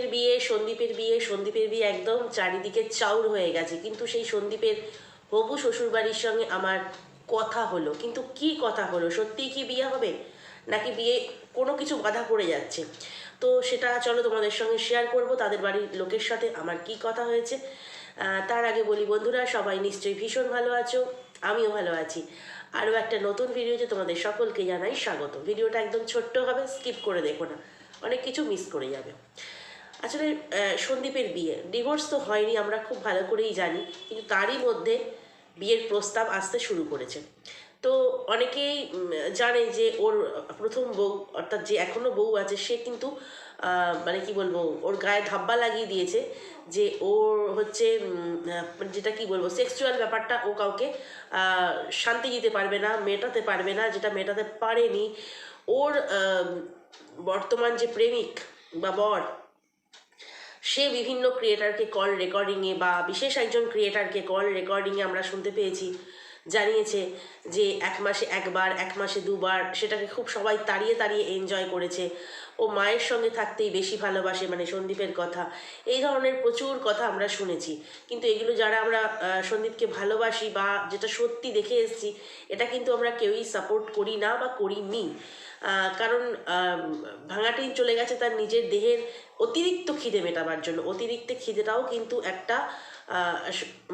সন্দীপের বিয়ে সন্দীপের বিয়ে সন্দীপের বিয়ে একদম চারিদিকে চাউর হয়ে গেছে। কিন্তু সেই সন্দীপের হবু শ্বশুরবাড়ির সঙ্গে আমার কথা হলো। কিন্তু কি কথা হলো? সত্যিই কি বিয়ে হবে? নাকি বিয়ে কোনো কিছু বাধা পড়ে যাচ্ছে? তো সেটা চলো তোমাদের সঙ্গে শেয়ার করব। তাদের বাড়ির লোকের সাথে আমার কি কথা হয়েছে? তার আগে বলি, বন্ধুরা, সবাই নিশ্চয়ই ভীষণ ভালো আছো। আমিও ভালো আছি। আরও একটা নতুন ভিডিওতে তোমাদের সকলকে জানাই স্বাগত। ভিডিওটা একদম ছোট্ট হবে স্কিপ করে দেখো না। অনেক কিছু মিস করে যাবে। আসলে সন্দীপের বিয়ে। ডিভোর্স তো হয়নি, আমরা খুব ভালো করেই জানি, কিন্তু তারই মধ্যে বিয়ের প্রস্তাব আসতে শুরু করেছে। তো অনেকেই জানে যে ওর প্রথম বউ, অর্থাৎ যে এখনও বউ আছে, সে কিন্তু মানে কি বলব, ওর গায়ে ধাব্বা লাগিয়ে দিয়েছে যে ওর হচ্ছে যেটা কি বলব সেক্সুয়াল ব্যাপারটা ও কাউকে শান্তি দিতে পারবে না, মেটাতে পারবে না, যেটা মেটাতে পারেনি। ওর বর্তমান যে প্রেমিক বা বর সে বিভিন্ন ক্রিয়েটারকে কল রেকর্ডিংয়ে বা বিশেষ একজন ক্রিয়েটারকে কল রেকর্ডিংয়ে আমরা শুনতে পেয়েছি, জানিয়েছে। যে এক মাসে একবার, এক মাসে দুবার, সেটাকে খুব সবাই তাড়িয়ে তাড়িয়ে এনজয় করেছে। ও মায়ের সঙ্গে থাকতেই বেশি ভালোবাসে মানে সন্দীপের কথা। এই ধরনের প্রচুর কথা আমরা শুনেছি। কিন্তু এগুলো যারা আমরা সন্দীপকে ভালোবাসি বা যেটা সত্যি দেখে এসেছি, এটা কিন্তু আমরা কেউই সাপোর্ট করি না বা করিনি। কারণ ভাঙাটিন চলে গেছে তার নিজের দেহের অতিরিক্ত খিদে মেটাবার জন্য। অতিরিক্ত খিদেটাও কিন্তু একটা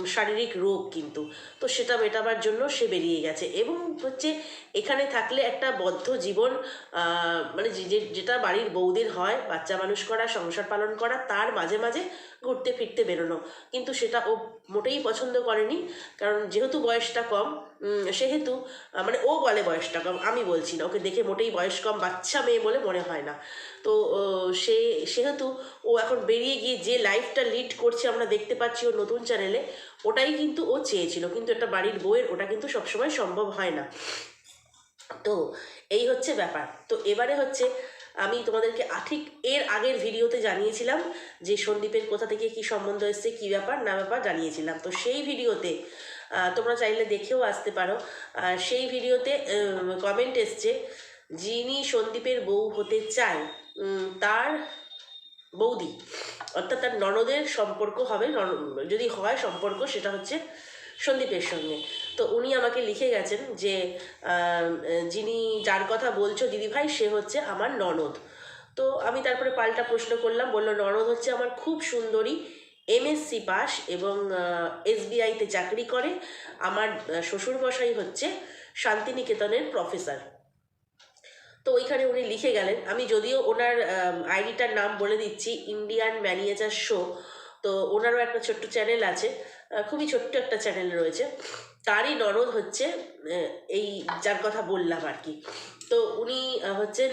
শারীরিক রোগ কিন্তু। তো সেটা মেটাবার জন্য সে বেরিয়ে গেছে। এবং হচ্ছে এখানে থাকলে একটা বদ্ধ জীবন মানে যেটা বাড়ির বৌদের হয়, বাচ্চা মানুষ করা, সংসার পালন করা, তার মাঝে মাঝে ঘুরতে ফিরতে বেরোনো কিন্তু সেটা ও মোটেই পছন্দ করেনি, কারণ যেহেতু বয়সটা কম সেহেতু মানে ও বলে বয়সটা কম, আমি বলছি না, ওকে দেখে মোটেই বয়স কম বাচ্চা মেয়ে বলে মনে হয় না। তো সে, সেহেতু ও এখন বেরিয়ে গিয়ে যে লাইফটা লিড করছে আমরা দেখতে পাচ্ছি ও নতুন চ্যানেলে, ওটাই কিন্তু ও চেয়েছিল, কিন্তু একটা বাড়ির বউয়ের ওটা কিন্তু সবসময় সম্ভব হয় না। তো, এই হচ্ছে ব্যাপার। তো এবারে হচ্ছে আমি তোমাদেরকে ঠিক এর আগের ভিডিওতে জানিয়েছিলাম যে সন্দীপের কোথা থেকে কি সম্বন্ধ এসছে, কি ব্যাপার, না ব্যাপার জানিয়েছিলাম। তো সেই ভিডিওতে তোমরা চাইলে দেখেও আসতে পারো। সেই ভিডিওতে কমেন্ট এসছে, যিনি সন্দীপের বউ হতে চায় তার বৌদি, অর্থাৎ তার ননদের সম্পর্ক হবে যদি হয় সম্পর্ক, সেটা হচ্ছে সন্দীপের সঙ্গে। তো উনি আমাকে লিখে গেছেন যে যিনি যার কথা বলছো দিদিভাই, সে হচ্ছে আমার ননদ। তো আমি তারপরে পাল্টা প্রশ্ন করলাম, বলল, ননদ হচ্ছে আমার খুব সুন্দরী এমএসসি পাস এবং এসবিআইতে চাকরি করে। আমার শ্বশুরমশাই হচ্ছে শান্তিনিকেতনের প্রফেসর। তো ওইখানে উনি লিখে গেলেন, আমি যদিও ওনার আইডিটার নাম বলে দিচ্ছি, ইন্ডিয়ান ম্যানিয়েজার শো তো ওনারও একটা ছোট্ট চ্যানেল আছে খুবই ছোট্ট একটা চ্যানেল রয়েছে। তারই ননদ হচ্ছে এই যার কথা বললাম আর কি। তো উনি হচ্ছেন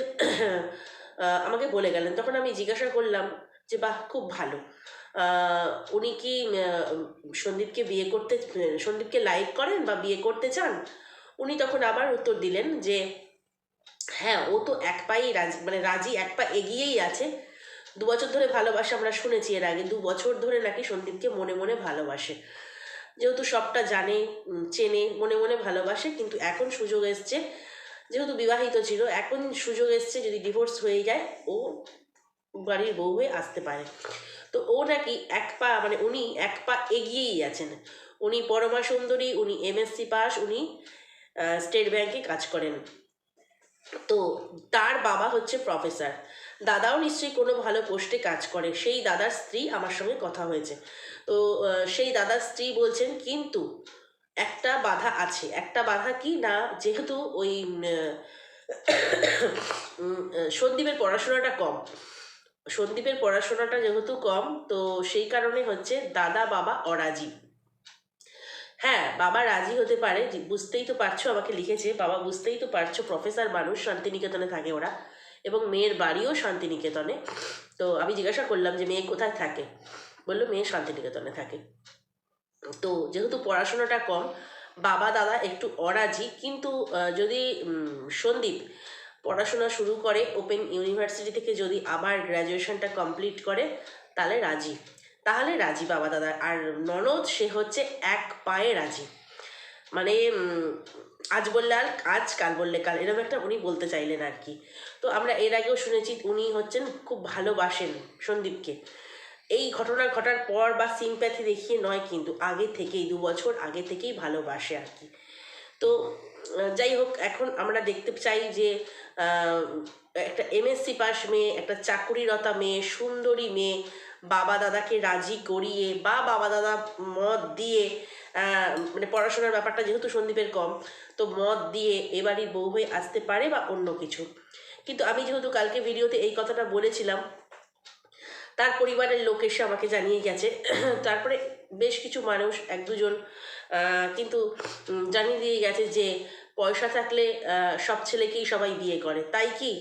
আমাকে বলে গেলেন, তখন আমি জিজ্ঞাসা করলাম যে, বাহ, খুব ভালো। উনি কি সন্দীপকে বিয়ে করতে, সন্দীপকে লাইক করেন বা বিয়ে করতে চান? উনি তখন আবার উত্তর দিলেন যে হ্যাঁ ও তো এক পায়েই রাজি মানে রাজি এক পা এগিয়েই আছে। দু বছর ধরে ভালোবাসে আমরা শুনেছি এর আগে, দু বছর ধরে নাকি সন্দীপকে মনে মনে ভালোবাসে। যেহেতু সবটা জানে চেনে, মনে মনে ভালোবাসে, কিন্তু এখন সুযোগ এসছে, যেহেতু বিবাহিত ছিল, এখন সুযোগ এসছে যদি ডিভোর্স হয়ে যায়, ও বাড়ির বউ হয়ে আসতে পারে। তো ও নাকি এক পা মানে উনি এক পা এগিয়েই আছেন। উনি পরমা সুন্দরী, উনি এমএসসি পাস, উনি স্টেট ব্যাংকে কাজ করেন। তো তার বাবা হচ্ছে প্রফেসর দাদাও নিশ্চয়ই কোনো ভালো পোস্টে কাজ করে। সেই দাদার স্ত্রী আমার সঙ্গে কথা হয়েছে। তো সেই দাদার স্ত্রী বলছেন, কিন্তু একটা বাধা আছে। একটা বাধা কি না, যেহেতু ওই সন্দীপের পড়াশোনাটা কম। সন্দীপের পড়াশোনাটা যেহেতু কম, তো সেই কারণে হচ্ছে দাদা, বাবা অরাজি। হ্যাঁ বাবা রাজি হতে পারে। বুঝতেই তো পারছ, আমাকে লিখেছে, বাবা বুঝতেই তো পারছ, প্রফেসর মানুষ, শান্তিনিকেতনে থাকে ওরা। এবং মেয়ের বাড়িও শান্তিনিকেতনে। তো আমি জিজ্ঞাসা করলাম যে, মেয়ে কোথায় থাকে? বলল, মেয়ে শান্তিনিকেতনে থাকে। তো যেহেতু পড়াশোনাটা কম, বাবা, দাদা একটু অরাজি, কিন্তু যদি সন্দীপ পড়াশোনা শুরু করে, ওপেন ইউনিভার্সিটি থেকে যদি আবার গ্র্যাজুয়েশনটা কমপ্লিট করে, তাহলে রাজি। তাহলে রাজি বাবা, দাদা। আর ননদ, সে হচ্ছে এক পায়ে রাজি। মানে আজ বললে আর আজ কাল বললে কাল, এরকম একটা উনি বলতে চাইলেন আর কি। তো আমরা এর আগেও শুনেছি উনি হচ্ছেন খুব ভালোবাসেন সন্দীপকে। এই ঘটনা ঘটার পর বা সিম্প্যাথি দেখিয়ে নয় কিন্তু, আগে থেকেই, দু বছর আগে থেকেই ভালোবাসে আর কি। তো, যাই হোক, এখন আমরা দেখতে চাই যে একটা এমএসসি পাস মেয়ে, একটা চাকুরিরতা মেয়ে, সুন্দরী মেয়ে বাবা দাদাকে রাজি করিয়ে বা বাবা দাদা মদ দিয়ে মানে পড়াশোনার ব্যাপারটা যেহেতু সন্দীপের কম, তো মদ দিয়ে এবারই বউ হয়ে আসতে পারে বা অন্য কিছু। কিন্তু আমি যেহেতু কালকে ভিডিওতে এই কথাটা বলেছিলাম, তার পরিবারের লোক এসে আমাকে জানিয়ে গেছে। তারপরে বেশ কিছু মানুষ, এক দুজন কিন্তু জানিয়ে দিয়ে গেছে যে পয়সা থাকলে সব ছেলেকেই সবাই বিয়ে করে। তাই কি?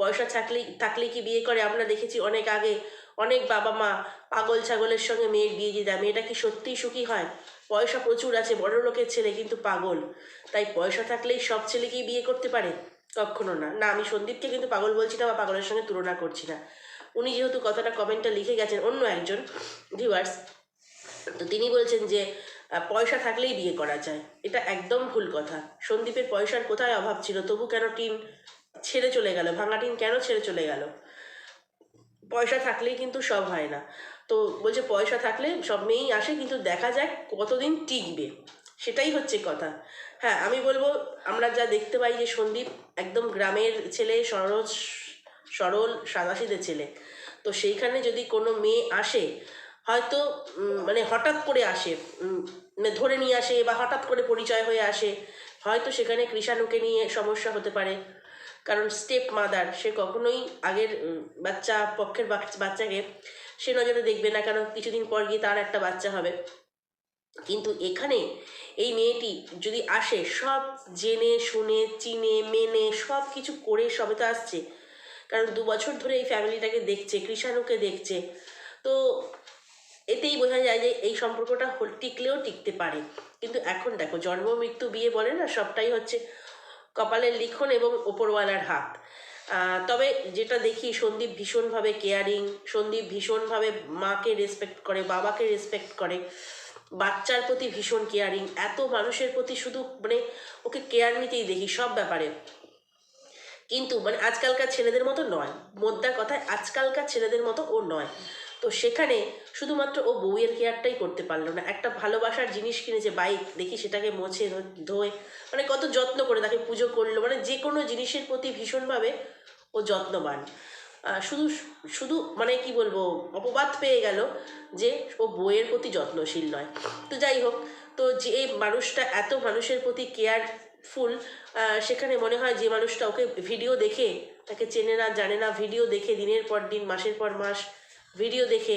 পয়সা থাকলে থাকলে কি বিয়ে করে? আমরা দেখেছি অনেক আগে অনেক বাবা মা পাগল ছাগলের সঙ্গে মেয়ের বিয়ে দিয়ে দেয়। মেয়েটা কি সত্যিই সুখী হয়? পয়সা প্রচুর আছে, বড় লোকের ছেলে কিন্তু পাগল। তাই পয়সা থাকলেই সব ছেলেকেই বিয়ে করতে পারে? কখনো না। না, আমি সন্দীপকে কিন্তু পাগল বলছি না বা পাগলের সঙ্গে তুলনা করছি না। উনি যেহেতু কথাটা কমেন্টটা লিখে গেছেন অন্য একজন ভিউয়ার্স তো তিনি বলছেন যে পয়সা থাকলেই বিয়ে করা যায়। এটা একদম ভুল কথা। সন্দীপের পয়সার কোথায় অভাব ছিল? তবু কেন টিন ছেড়ে চলে গেল? ভাঙা টিন কেন ছেড়ে চলে গেল? পয়সা থাকলেই কিন্তু সব হয় না। তো বলছে পয়সা থাকলে সব মেয়েই আসে, কিন্তু দেখা যাক কতদিন টিকবে। সেটাই হচ্ছে কথা। হ্যাঁ আমি বলব আমরা যা দেখতে পাই যে সন্দীপ একদম গ্রামের ছেলে সরল সরল, সাদাসিধে ছেলে। তো সেইখানে যদি কোনো মেয়ে আসে, হয়তো মানে হঠাৎ করে আসে মানে ধরে নিয়ে আসে বা হঠাৎ করে পরিচয় হয়ে আসে, হয়তো সেখানে কৃষাণুকে নিয়ে সমস্যা হতে পারে। কারণ স্টেপ মাদার সে কখনোই আগের বাচ্চা, পক্ষের বাচ্চাকে সে নজরে দেখবে না, কারণ কিছুদিন পর গিয়ে তার একটা বাচ্চা হবে। কিন্তু এখানে এই মেয়েটি যদি আসে, সব জেনে, শুনে, চিনে, মেনে, সব কিছু করে সবে তো আসছে। কারণ দু বছর ধরে এই ফ্যামিলিটাকে দেখছে, কৃষাণুকে দেখছে। তো এতেই বোঝা যায় যে এই সম্পর্কটা টিকলেও টিকতে পারে। কিন্তু এখন দেখো, জন্ম, মৃত্যু, বিয়ে বলে না, সবটাই হচ্ছে কপালের লিখন এবং ওপরওয়ালার হাত। তবে যেটা দেখি, সন্দীপ ভীষণভাবে কেয়ারিং সন্দীপ ভীষণভাবে মাকে রেসপেক্ট করে, বাবাকে রেসপেক্ট করে। বাচ্চার প্রতি ভীষণ কেয়ারিং এত মানুষের প্রতি শুধু মানে ওকে কেয়ার নিতেই দেখি সব ব্যাপারে। কিন্তু মানে আজকালকার ছেলেদের মতো নয়। মোদ্দার কথায় আজকালকার ছেলেদের মতো ও নয়। তো সেখানে শুধুমাত্র ও বউয়ের কেয়ারটাই করতে পারল না। একটা ভালোবাসার জিনিস কিনেছে বাইক দেখি সেটাকে মোছে, ধোয় মানে কত যত্ন করে তাকে পুজো করল। মানে যে কোনো জিনিসের প্রতি ভীষণভাবে ও যত্নবান। শুধু শুধু মানে কি বলব, অপবাদ পেয়ে গেল যে, ও বইয়ের প্রতি যত্নশীল নয়। তো যাই হোক, তো যে এই মানুষটা এত মানুষের প্রতি কেয়ারফুল সেখানে মনে হয় যে মানুষটা ওকে ভিডিও দেখে, তাকে চেনে না, জানে না ভিডিও দেখে, দিনের পর দিন, মাসের পর মাস ভিডিও দেখে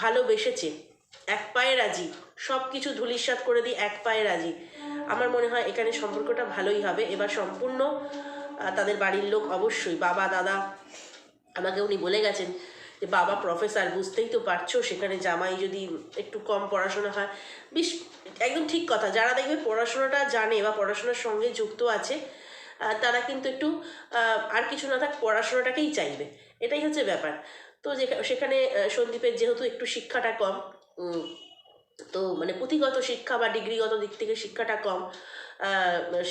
ভালোবেসেছে। এক পায়ে রাজি। সব কিছু ধুলিস্বাদ করে দিয়ে এক পায়ে রাজি। আমার মনে হয় এখানে সম্পর্কটা ভালোই হবে। এবার সম্পূর্ণ তাদের বাড়ির লোক অবশ্যই, বাবা, দাদা, আমাকে উনি বলে গেছেন যে বাবা প্রফেসর বুঝতেই তো পারছ, সেখানে জামাই যদি একটু কম পড়াশোনা হয়। বেশ, একদম ঠিক কথা, যারা দেখবে পড়াশোনাটা জানে বা পড়াশোনার সঙ্গে যুক্ত আছে তারা কিন্তু একটু আর কিছু না থাক পড়াশোনাটাকেই চাইবে। এটাই হচ্ছে ব্যাপার। তো সেখানে সন্দীপের যেহেতু একটু শিক্ষাটা কম তো মানে পুঁথিগত শিক্ষা বা ডিগ্রিগত দিক থেকে শিক্ষাটা কম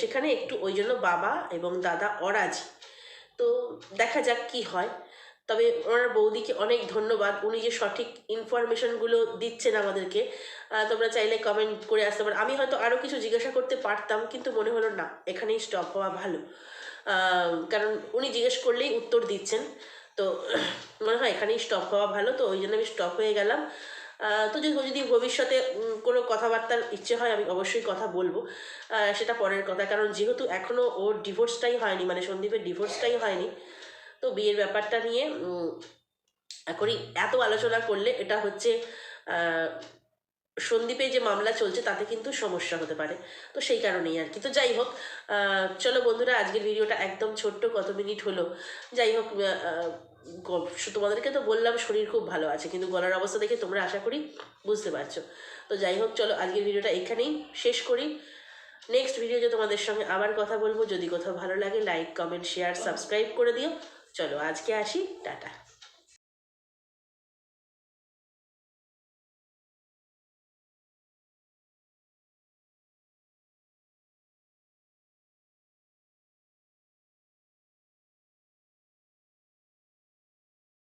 সেখানে একটু ওই জন্য বাবা এবং দাদা অরাজি। তো দেখা যাক কি হয়। তবে ওনার বৌদিকে অনেক ধন্যবাদ। উনি যে সঠিক ইনফরমেশনগুলো দিচ্ছেন আমাদেরকে তোমরা চাইলে কমেন্ট করে আসতে পারো। আমি হয়তো আরও কিছু জিজ্ঞাসা করতে পারতাম, কিন্তু মনে হলো না, এখানেই স্টপ হওয়া ভালো। কারণ উনি জিজ্ঞেস করলেই উত্তর দিচ্ছেন। তো মনে হয় এখানেই স্টপ হওয়া ভালো, তো ওই জন্য আমি স্টপ হয়ে গেলাম। তো যদি যদি ভবিষ্যতে কোনো কথাবার্তার ইচ্ছে হয়, আমি অবশ্যই কথা বলব। সেটা পরের কথা, কারণ যেহেতু এখনও ওর ডিভোর্সটাই হয়নি মানে সন্দীপের ডিভোর্সটাই হয়নি তো বিয়ের ব্যাপারটা নিয়ে এখনই এত আলোচনা করলে এটা হচ্ছে সন্দীপে যে মামলা চলছে তাতে কিন্তু সমস্যা হতে পারে। তো সেই কারণেই আর কি। তো যাই হোক চলো বন্ধুরা, আজকের ভিডিওটা একদম ছোট্ট, কত মিনিট হলো? যাই হোক তোমাদেরকে তো বললাম শরীর খুব ভালো আছে, কিন্তু গলার অবস্থা দেখে তোমরা আশা করি বুঝতে পারছ। তো যাই হোক, চলো আজকের ভিডিওটা এখানেই শেষ করি। নেক্সট ভিডিওতে তোমাদের সঙ্গে আবার কথা বলব। যদি কোথাও ভালো লাগে, লাইক, কমেন্ট, শেয়ার, সাবস্ক্রাইব করে দিও। চলো আজকে আসি টাটা।